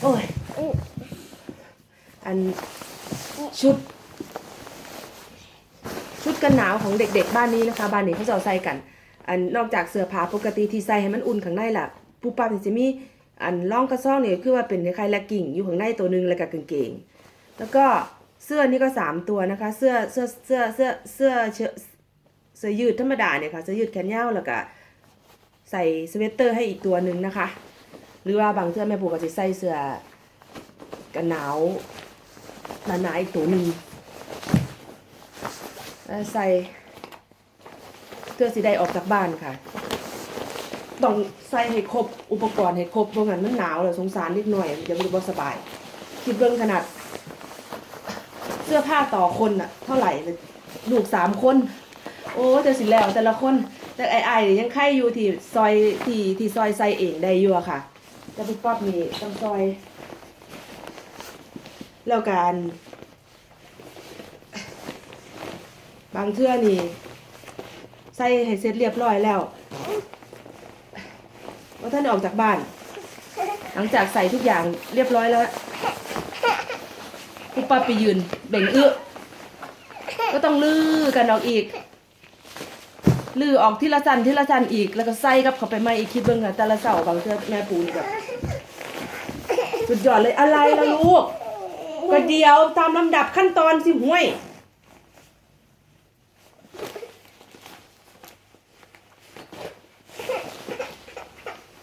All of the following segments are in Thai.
โอ้ย อันชุด ชุดกันหนาวของเด็ก ๆ บ้านนี้นะคะ บ้านนี้เขาจะเอาใส่กัน อันนอกจากเสื้อผ้าปกติที่ใส่ให้มันอุ่นข้างในล่ะผู้ปั๊บจะมีอันร่องกระซ่องเนี่ยคือว่าเป็นคล้ายๆละกิ่งอยู่ข้างในตัวหนึ่งแล้วก็กางเกง แล้วก็เสื้อนี่ก็สามตัวนะคะ เสื้อเสื้อเสื้อเสื้อเสื้อเชิ้ตเสื้อยืดธรรมดาเนี่ยค่ะเสื้อยืดแขนยาวแล้วก็ใส่สเวตเตอร์ให้อีกตัวหนึ่งนะคะ หรือว่าบางเสื้อแม่ปูก็จะใส่เสื้อกันหนาวหนาๆอีกตัวหนึ่งแล้วใส่เสื้อสีใดออกจากบ้านค่ะ ต้องใส่ให้ครบอุปกรณ์ให้ครบเพราะงั้นมันหนาวเลยสงสารนิดหน่อยเดี๋ยวมันบ่สบาย คิดเบิ่งขนาด เสื้อผ้าต่อคนอะเท่าไหร่ลูกสามคน โอ้แต่สิแล้วแต่ละคน แต่ไอ้ไอ้ายยังไข่อยู่ที่ซอยที่ที่ซอยใส่เองได้อยู่อะค่ะ แต่พี่ป๊อบนี่ต้องซอยแล้วการบางเทื่อนี่ ใส่ให้เสร็จเรียบร้อยแล้วว่าท่านออกจากบ้าน หลังจากใส่ทุกอย่างเรียบร้อยแล้วปุ๊บปั๊บไปยืนเบ่งเอื้อก็ต้องลื้อกันออกอีก ลือออกทีละจันทีละจันอีก แล้วก็ใส่กับเขาไปใหม่อีกคิดเบิ่งค่ะแต่ละเสาบางเทื่อแม่ปูนี่แบบสุดยอดเลยอะไรล่ะลูกก็เดียวตามลำดับขั้นตอนสิห้วย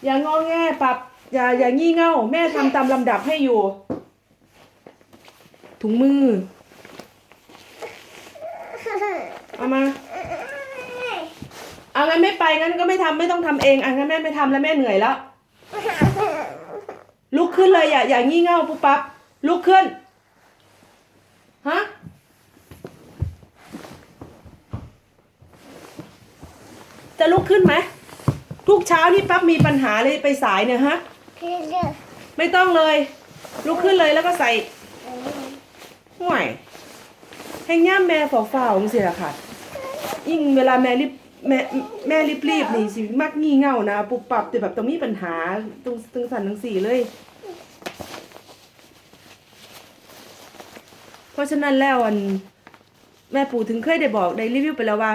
อย่างงอแงปรับอย่าอย่างี่เง่า แม่ทำตามลำดับให้อยู่ ถุงมือ เอามา งั้นไม่ไปงั้นก็ไม่ทำไม่ต้องทำเองอะงั้นแม่ไม่ทำแล้วแม่เหนื่อยแล้ว ลุกขึ้นเลยอย่าอย่างี่เง่าปุ๊บปั๊บลุกขึ้นฮะจะลุกขึ้นไหมทุกเช้านี่ปั๊บมีปัญหาเลยไปสายเนี่ยฮะไม่ต้องเลย ลุกขึ้นเลยแล้วก็ใส่ห่วยให้ย่ามแม่ฝ่าฝ่าองเสียค่ะยิ่งเวลาแม่รีบ แม่แม่รีบรีบๆนี่สิมักงี่เง่านะปุบปับแต่แบบต้องมีปัญหาตรงตึงสันทั้งสี่เลย เพราะฉะนั้นแล้วอัน แม่ปู่ถึงเคยได้บอกได้รีวิวไปแล้วว่า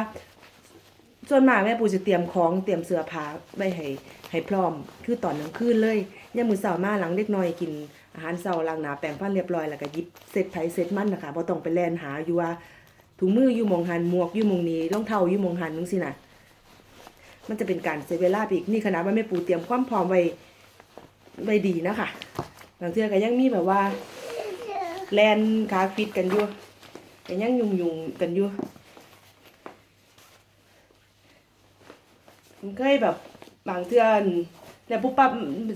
ส่วนมากแม่ปู่จะเตรียมของเตรียมเสื้อผ้าไว้ให้ให้พร้อม คือตอนกลางคืนเลยยามมือเช้ามาหลังเด็กน้อยกินอาหารเช้าล้างหนาแปรงฟันเรียบร้อยแล้วก็ยิบเสร็จไผเสร็จมันนะคะบ่ต้องไปแล่นหาอยู่ว่า ถุงมืออยู่มองหันหมวกอยู่มองนี้รองเท้าอยู่มองหันจังซี่น่ะมันจะเป็นการเสียเวลาไปอีกนี่ขนาดว่าแม่ปู่เตรียมความพร้อมไว้ไว้ดีนะคะบางเทื่อก็ยังมีแบบว่า แลนขาฟิตกันอยู่แต่ยังยุงยุงกันอยู่มันเคยแบบบางเทื่อนแล้วปุ๊บปั๊บ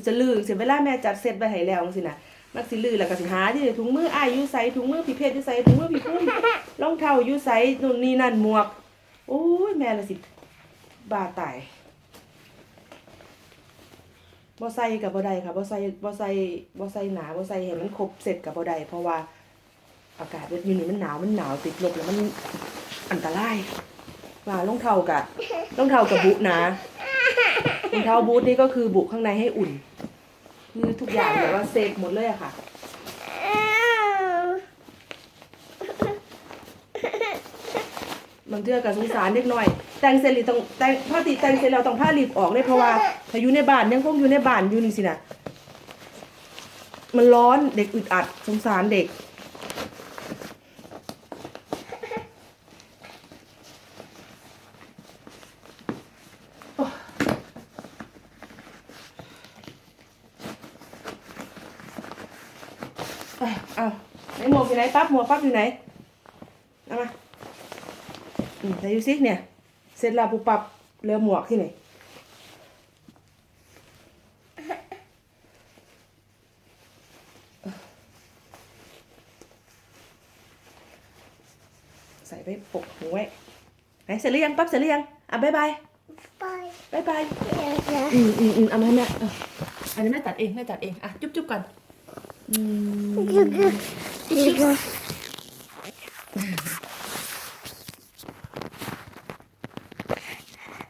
จะลือเสียเวลาแม่จัดเซตไว้ให้แล้วสินะ มักสิลือแล้วก็สิหาที่ถุงมืออ้ายอยู่ใส่ถุงมือพี่เพชรอยู่ใส่ถุงมือพี่พุ่มรองเท้าอยู่ใส่นู่นนี่นั่นหมวกโอ้ยแม่ละสิบาตายบ่ใส่กับบ่ได้ค่ะบ่ใส่บ่ใส่บ่ใส่หนาบ่ใส่ให้มันครบเสร็จกับบ่ได้เพราะว่าอากาศแบบอยู่นี่มันหนาวมันหนาวติดลบแล้วมันอันตรายว่ารองเท้ากะรองเท้ากับบุนะรองเท้าบูทนี่ก็คือบุข้างในให้อุ่น คือทุกอย่างแบบว่าเซฟหมดเลยอะค่ะ บางเทื่อกับสงสารเล็กน้อย แต่งเสร็จหรือต้องแต่งพอตีแต่งเสร็จเราต้องผ้ารีบออกเลยเพราะว่าถ้าอยู่ในบ้านยังคงอยู่ในบ้านอยู่นี่สินะมันร้อนเด็กอึดอัดสงสารเด็ก เอาเอาไหนหมวกอยู่ไหนปั๊บหมวกปั๊บอยู่ไหนเอามาอืมไหนดูสิเนี่ย เสร็จแล้วปุ๊บปั๊บเหลือหมวกที่ไหนใส่ไปปกหูไว้ไหนเสร็จหรือยังปั๊บเสร็จหรือยังอะบ๊ายบายบ๊ายบายอืมอืมอืมเอามาให้แม่เอาอันนี้แม่ตัดเองแม่ตัดเองอะจุ๊บจุ๊บก่อน อืม Good.